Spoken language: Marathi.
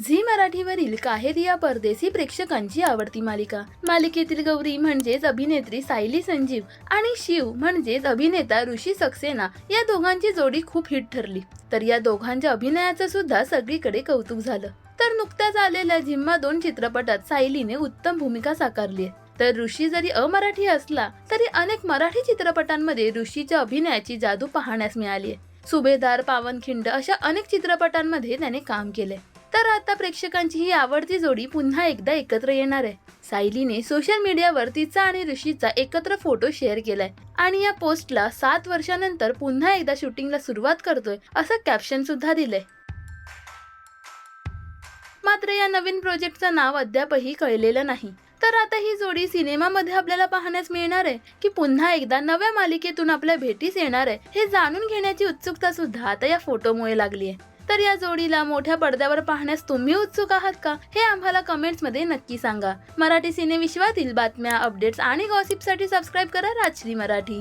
झी मराठीवरील काहेरी या परदेशी प्रेक्षकांची आवडती मालिका. मालिकेतील गौरी म्हणजेच अभिनेत्री सायली संजीव आणि शिव म्हणजेच अभिनेता ऋषी सक्सेना या दोघांची जोडी खूप हिट ठरली. तर या दोघांच्या अभिनयाचं सुद्धा सगळीकडे कौतुक झालं. तर नुकत्याच आलेल्या झिम्मा दोन चित्रपटात सायलीने उत्तम भूमिका साकारली आहे. तर ऋषी जरी अमराठी असला तरी अनेक मराठी चित्रपटांमध्ये ऋषीच्या अभिनयाची जादू पाहण्यास मिळाली आहे. सुभेदार पावनखिंड अशा अनेक चित्रपटांमध्ये त्याने काम केले तर आता प्रेक्षकांची ही आवडती जोडी पुन्हा एकदा एकत्र येणार आहे. सायलीने सोशल मीडियावर तिचा आणि ऋषीचा एकत्र फोटो शेअर केलाय. आणि या पोस्टला सात वर्षानंतर पुन्हा एकदा शूटिंगला सुरुवात करतोय असं कॅप्शन सुद्धा दिलंय. मात्र या नवीन प्रोजेक्टचं नाव अद्यापही कळलेलं नाही. तर आता ही जोडी सिनेमामध्ये आपल्याला पाहण्यास मिळणार आहे की पुन्हा एकदा नव्या मालिकेतून आपल्या भेटीस येणार आहे हे जाणून घेण्याची उत्सुकता सुद्धा आता या फोटोमुळे लागली आहे तर या जोडीला मोठ्या पडद्यावर पाहण्यास तुम्ही उत्सुक आहात का? हे आम्हाला कमेंट्समध्ये नक्की सांगा. मराठी सिनेविश्वातील बातम्या अपडेट्स आणि गॉसिपसाठी सबस्क्राईब करा राजश्री मराठी.